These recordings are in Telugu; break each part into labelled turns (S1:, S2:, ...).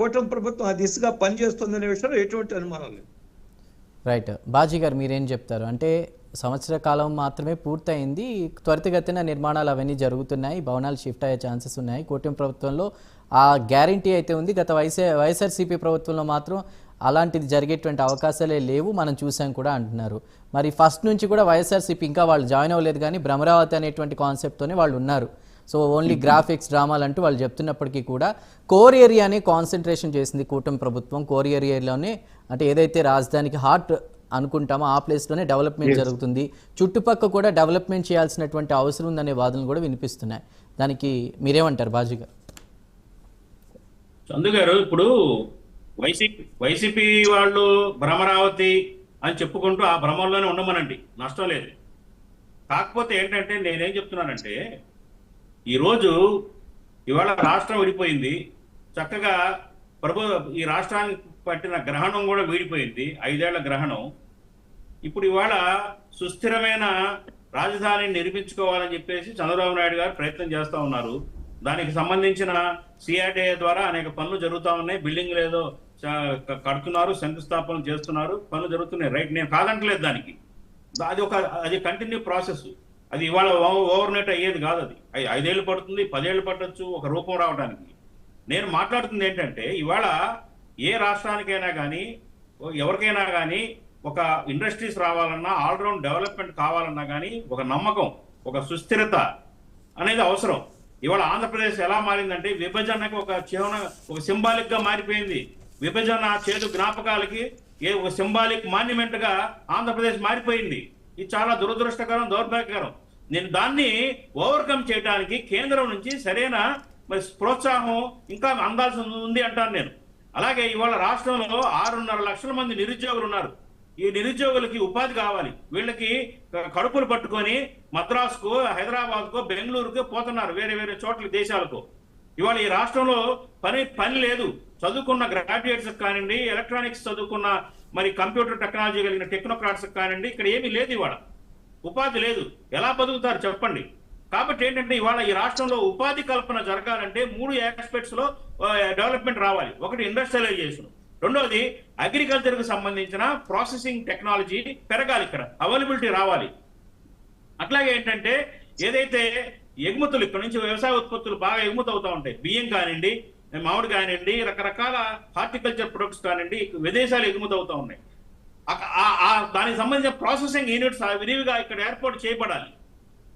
S1: కూటమి ప్రభుత్వం ఆ దిశగా పనిచేస్తుందనే విషయంలో ఎటువంటి అనుమానం లేదు.
S2: రైట్ బాజీ గారు మీరేం చెప్తారు? అంటే సంవత్సర కాలం మాత్రమే పూర్తయింది త్వరితగతిన నిర్మాణాలు అవన్నీ జరుగుతున్నాయి భవనాలు షిఫ్ట్ అయ్యే ఛాన్సెస్ ఉన్నాయి. కూటమి ప్రభుత్వంలో ఆ గ్యారంటీ అయితే ఉంది. గత వైఎస్ఆ వైఎస్ఆర్సీపీ ప్రభుత్వంలో మాత్రం అలాంటిది జరిగేటువంటి అవకాశాలే లేవు మనం చూసాం కూడా అంటున్నారు. మరి ఫస్ట్ నుంచి కూడా వైఎస్ఆర్సీపీ ఇంకా వాళ్ళు జాయిన్ అవ్వలేదు కానీ భ్రమరావతి అనేటువంటి కాన్సెప్ట్తోనే వాళ్ళు ఉన్నారు. సో ఓన్లీ గ్రాఫిక్స్ డ్రామాలు అంటూ వాళ్ళు చెప్తున్నప్పటికీ కూడా కోర్ ఏరియానే కాన్సన్ట్రేషన్ చేసింది కూటమి ప్రభుత్వం. కోర్ ఏరియాలోనే అంటే ఏదైతే రాజధానికి హార్ట్ అనుకుంటామో ఆ ప్లేస్లోనే డెవలప్మెంట్ జరుగుతుంది. చుట్టుపక్క కూడా డెవలప్మెంట్ చేయాల్సినటువంటి అవసరం ఉందనే వాదనలు కూడా వినిపిస్తున్నాయి. దానికి మీరేమంటారు బాజీ గారు
S3: చందు గారు ఇప్పుడు వైసీపీ వైసీపీ వాళ్ళు భ్రమరావతి అని చెప్పుకుంటూ ఆ భ్రమంలోనే ఉండమనండి. నష్టం లేదు. కాకపోతే ఏంటంటే నేనేం చెప్తున్నానంటే ఈరోజు ఇవాళ రాష్ట్రం విడిపోయింది. చక్కగా ప్రభు ఈ రాష్ట్రానికి పట్టిన గ్రహణం కూడా వీడిపోయింది. ఐదేళ్ళ గ్రహణం. ఇప్పుడు ఇవాళ సుస్థిరమైన రాజధానిని నిర్మించుకోవాలని చెప్పేసి చంద్రబాబు నాయుడు గారు ప్రయత్నం చేస్తూ ఉన్నారు. దానికి సంబంధించిన సిఆర్డీఏ ద్వారా అనేక పనులు జరుగుతూ ఉన్నాయి. బిల్డింగ్లు ఏదో కడుతున్నారు శంకుస్థాపన చేస్తున్నారు. పనులు జరుగుతున్నాయి. రైట్ నేను కాదంటలేదు దానికి. అది ఒక అది కంటిన్యూ ప్రాసెస్. అది ఇవాళ ఓవర్ నైట్ అయ్యేది కాదు అది. ఐ- ఐదేళ్ళు పడుతుంది పదేళ్ళు పట్టచ్చు ఒక రూపం రావడానికి. నేను మాట్లాడుతుంది ఏంటంటే ఇవాళ ఏ రాష్ట్రానికైనా కానీ ఎవరికైనా కానీ ఒక ఇండస్ట్రీస్ రావాలన్నా ఆల్రౌండ్ డెవలప్మెంట్ కావాలన్నా కానీ ఒక నమ్మకం ఒక సుస్థిరత అనేది అవసరం. ఇవాళ ఆంధ్రప్రదేశ్ ఎలా మారిందంటే విభజనకు ఒక చిహ్న ఒక సింబాలిక్గా మారిపోయింది. విభజన చేదు జ్ఞాపకాలకి ఏ ఒక సింబాలిక్ మాన్యుమెంట్గా ఆంధ్రప్రదేశ్ మారిపోయింది. ఇది చాలా దురదృష్టకరం దౌర్భాగ్యకరం. నేను దాన్ని ఓవర్కమ్ చేయడానికి కేంద్రం నుంచి సరైన మరి ప్రోత్సాహం ఇంకా అందాల్సి ఉంది అంటాను నేను. అలాగే ఇవాళ రాష్ట్రంలో ఆరున్నర లక్షల మంది నిరుద్యోగులు ఉన్నారు. ఈ నిరుద్యోగులకి ఉపాధి కావాలి. వీళ్ళకి కడుపులు పట్టుకొని మద్రాసుకు హైదరాబాద్కు బెంగళూరుకు పోతున్నారు వేరే వేరే చోట్ల దేశాలకు. ఇవాళ ఈ రాష్ట్రంలో పని పని లేదు. చదువుకున్న గ్రాడ్యుయేట్స్ కానివ్వండి ఎలక్ట్రానిక్స్ చదువుకున్న మరి కంప్యూటర్ టెక్నాలజీ కలిగిన టెక్నోక్రాట్స్ కానివ్వండి ఇక్కడ ఏమీ లేదు ఇవాళ. ఉపాధి లేదు. ఎలా బతుకుతారు చెప్పండి. కాబట్టి ఏంటంటే ఇవాళ ఈ రాష్ట్రంలో ఉపాధి కల్పన జరగాలంటే మూడు ఆస్పెక్ట్స్లో డెవలప్మెంట్ రావాలి. ఒకటి ఇండస్ట్రియలైజేషన్ రెండోది అగ్రికల్చర్కు సంబంధించిన ప్రాసెసింగ్ టెక్నాలజీ పెరగాలి ఇక్కడ. అవైలబిలిటీ రావాలి. అట్లాగే ఏంటంటే ఏదైతే ఎగుమతులు ఇక్కడ నుంచి వ్యవసాయ ఉత్పత్తులు బాగా ఎగుమతి అవుతా ఉంటాయి. బియ్యం కానివ్వండి మామిడి కానివ్వండి రకరకాల హార్టికల్చర్ ప్రొడక్ట్స్ కానివ్వండి విదేశాలు ఎగుమతి అవుతా ఉన్నాయి దానికి సంబంధించిన ప్రాసెసింగ్ యూనిట్స్ విరివిగా ఇక్కడ ఏర్పాటు చేయబడాలి.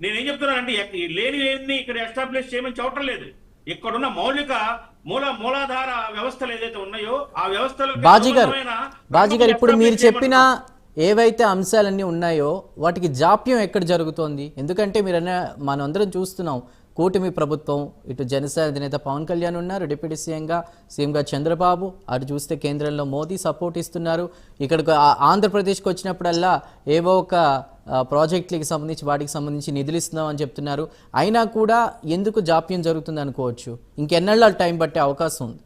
S3: నేనేం చెప్తున్నానంటే లేని లేని ఇక్కడ ఎస్టాబ్లిష్ చేయమని చెప్పడం లేదు. ఇక్కడున్న మౌలిక మూల మూలాధార వ్యవస్థలు ఏదైతే ఉన్నాయో ఆ వ్యవస్థలు
S2: బాజీ గారు బాజీ గారు ఇప్పుడు మీరు చెప్పిన ఏవైతే అంశాలన్నీ ఉన్నాయో వాటికి జాప్యం ఎక్కడ జరుగుతోంది? ఎందుకంటే మీరు అన్న మనందరం చూస్తున్నాం కూటమి ప్రభుత్వం ఇటు జనసేన అధినేత పవన్ కళ్యాణ్ ఉన్నారు డిప్యూటీ సీఎంగా సీఎంగా చంద్రబాబు అటు చూస్తే కేంద్రంలో మోదీ సపోర్ట్ ఇస్తున్నారు. ఇక్కడికి ఆంధ్రప్రదేశ్కి వచ్చినప్పుడల్లా ఏవో ఒక ప్రాజెక్టులకి సంబంధించి వాటికి సంబంధించి నిధులు ఇస్తున్నాం అని చెప్తున్నారు. అయినా కూడా ఎందుకు జాప్యం జరుగుతుంది అనుకోవచ్చు? ఇంకెన్నెళ్ళ టైం పట్టే అవకాశం ఉంది?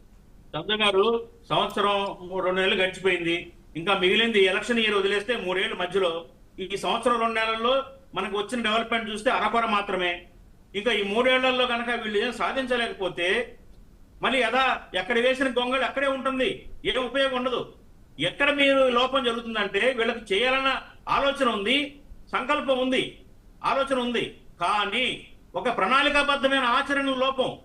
S3: చంద్ర గారు సంవత్సరం మూడు రెండు నెలలు గడిచిపోయింది. ఇంకా మిగిలింది ఎలక్షన్ ఇయర్ వదిలేస్తే మూడేళ్ళు మధ్యలో. ఈ సంవత్సరం రెండు నెలల్లో మనకు వచ్చిన డెవలప్మెంట్ చూస్తే అరకొర మాత్రమే. ఇంకా ఈ మూడేళ్ళలో కనుక వీళ్ళు ఏం సాధించలేకపోతే మళ్ళీ యథా ఎక్కడ వేసిన గొంగళి అక్కడే ఉంటుంది. ఏం ఉపయోగం ఉండదు. ఎక్కడ మీరు లోపం జరుగుతుందంటే వీళ్ళకి చేయాలన్న ఆలోచన ఉంది సంకల్పం ఉంది ఆలోచన ఉంది. కానీ ఒక ప్రణాళికాబద్ధమైన ఆచరణ లోపం.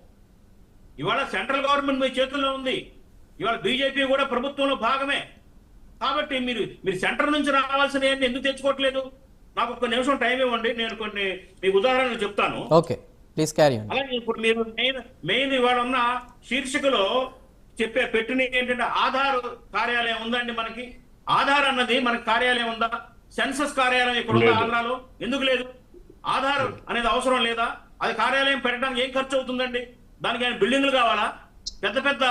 S3: ఇవాళ సెంట్రల్ గవర్నమెంట్ మీ చేతుల్లో ఉంది. ఇవాళ బీజేపీ కూడా ప్రభుత్వంలో భాగమే. కాబట్టి మీరు మీరు సెంటర్ నుంచి రావాల్సిన ఎందుకు తెచ్చుకోవట్లేదు? నాకు ఒక్క నిమిషం టైం ఇవ్వండి నేను కొన్ని మీకు ఉదాహరణలు చెప్తాను.
S2: Okay please carry on.
S3: అలాగే ఇప్పుడు మీరు మెయిన్ మెయిన్ ఇవాళ ఉన్న శీర్షికలో చెప్పే పెట్టిన ఏంటంటే ఆధార్ కార్యాలయం ఉందండి మనకి. ఆధార్ అన్నది మనకి కార్యాలయం ఉందా? సెన్సస్ కార్యాలయం ఇక్కడ ఉందా ఆంధ్రాలో? ఎందుకు లేదు? ఆధార్ అనేది అవసరం లేదా? అది కార్యాలయం పెట్టడానికి ఏం ఖర్చు అవుతుందండి దానికి ఆయన బిల్డింగ్లు కావాలా? పెద్ద పెద్ద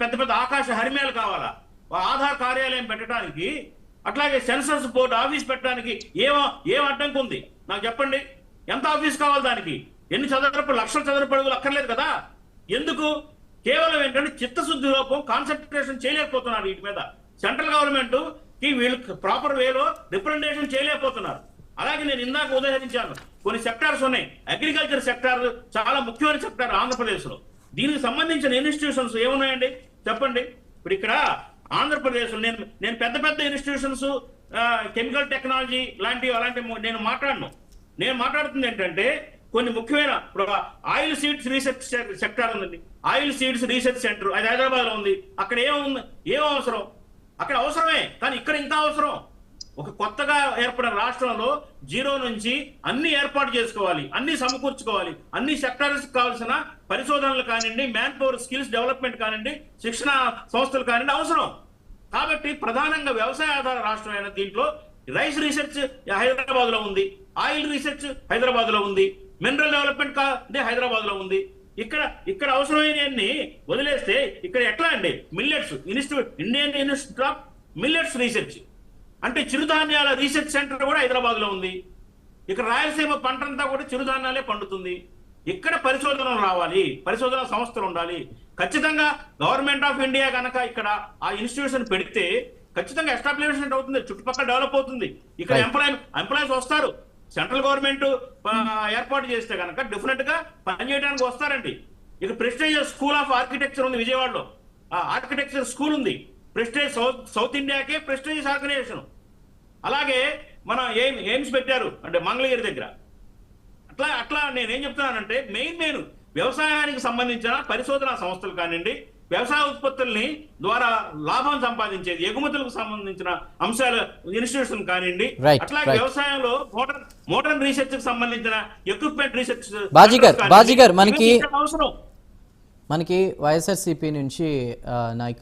S3: పెద్ద పెద్ద ఆకాశ హరిమేలు కావాలా? ఆధార్ కార్యాలయం పెట్టడానికి అట్లాగే సెన్సస్ బోర్డు ఆఫీస్ పెట్టడానికి ఏమో ఏం అడ్డంకి ఉంది? నాకు చెప్పండి. ఎంత ఆఫీస్ కావాలి దానికి? ఎన్ని చదరపు లక్షల చదరపు అడుగులు అక్కర్లేదు కదా? ఎందుకు? కేవలం ఏంటంటే చిత్తశుద్ధి లోపం కాన్సన్ట్రేషన్ చేయలేకపోతున్నారు వీటి మీద. సెంట్రల్ గవర్నమెంట్కి వీళ్ళు ప్రాపర్ వేలో రిప్రజెంటేషన్ చేయలేకపోతున్నారు. అలాగే నేను ఇందాక ఉదాహరించాను కొన్ని సెక్టార్స్ ఉన్నాయి. అగ్రికల్చర్ సెక్టార్ చాలా ముఖ్యమైన సెక్టార్ ఆంధ్రప్రదేశ్లో దీనికి సంబంధించిన ఇన్స్టిట్యూషన్స్ ఏమున్నాయండి? చెప్పండి. ఇప్పుడు ఇక్కడ ఆంధ్రప్రదేశ్ నేను నేను పెద్ద పెద్ద ఇన్స్టిట్యూషన్స్ కెమికల్ టెక్నాలజీ లాంటివి అలాంటి నేను మాట్లాడను. నేను మాట్లాడుతుంది ఏంటంటే కొన్ని ముఖ్యమైన ఇప్పుడు ఆయిల్ సీడ్స్ రీసెర్చ్ సెక్టర్ ఉందండి. ఆయిల్ సీడ్స్ రీసెర్చ్ సెంటర్ అది హైదరాబాద్లో ఉంది. అక్కడ ఏముంది ఏం అవసరం? అక్కడ అవసరమే కానీ ఇక్కడ ఇంకా అవసరం. ఒక కొత్తగా ఏర్పడిన రాష్ట్రంలో జీరో నుంచి అన్ని ఏర్పాటు చేసుకోవాలి అన్ని సమకూర్చుకోవాలి అన్ని సెక్టార్స్ కావాల్సిన పరిశోధనలు కానివ్వండి మ్యాన్ పవర్ స్కిల్స్ డెవలప్మెంట్ కానివ్వండి శిక్షణ సంస్థలు కానివ్వండి అవసరం. కాబట్టి ప్రధానంగా వ్యవసాయ ఆధార రాష్ట్రమైన దీంట్లో రైస్ రీసెర్చ్ హైదరాబాద్లో ఉంది ఆయిల్ రీసెర్చ్ హైదరాబాద్లో ఉంది మినరల్ డెవలప్మెంట్ కానీ అంటే హైదరాబాద్లో ఉంది. ఇక్కడ ఇక్కడ అవసరమైనవన్నీ వదిలేస్తే ఇక్కడ ఎట్లా అండి? Millets institute Indian institute of millets research అంటే చిరుధాన్యాల రీసెర్చ్ సెంటర్ కూడా హైదరాబాద్లో ఉంది. ఇక్కడ రాయలసీమ పంట అంతా కూడా చిరుధాన్యాలే పండుతుంది. ఇక్కడ పరిశోధనలు రావాలి? పరిశోధన సంస్థలు ఉండాలి. ఖచ్చితంగా గవర్నమెంట్ ఆఫ్ ఇండియా కనుక ఇక్కడ ఆ ఇన్స్టిట్యూషన్ పెడితే ఖచ్చితంగా ఎస్టాబ్లిష్మెంట్ అవుతుంది. చుట్టుపక్కల డెవలప్ అవుతుంది. ఇక్కడ. ఎంప్లాయ్ ఎంప్లాయీస్ వస్తారు. సెంట్రల్ గవర్నమెంట్ ఏర్పాటు చేస్తే కనుక డెఫినెట్గా పనిచేయడానికి వస్తారండి. ఇక ప్రెస్టేజ్ స్కూల్ ఆఫ్ ఆర్కిటెక్చర్ ఉంది విజయవాడలో. ఆ ఆర్కిటెక్చర్ స్కూల్ ఉంది. ప్రెస్టేజ్ సౌత్ సౌత్ ఇండియాకే ప్రెస్టేజ్ ఆర్గనైజేషన్. అలాగే మన ఎయిమ్ ఎయిమ్స్ పెట్టారు అంటే మంగళగిరి దగ్గర. అట్లా అట్లా నేనేం చెప్తున్నానంటే మెయిన్ మెయిన్ వ్యవసాయానికి సంబంధించిన పరిశోధన సంస్థలు కానివ్వండి వ్యవసాయ ఉత్పత్తుల్ని ద్వారా లాభం సంపాదించేది ఎగుమతులకు సంబంధించిన అంశాల ఇన్స్టిట్యూషన్ కానివ్వండి అట్లాగే. వ్యవసాయంలో మోడర్న్ మోడర్న్ రీసెర్చ్కి సంబంధించిన ఎక్విప్మెంట్ రీసెర్చ్
S2: బాజీ గారు, బాజీ గారు, మనకి-
S3: అవసరం.
S2: మనకి వైఎస్ఆర్సీపీ నుంచి నాయకులు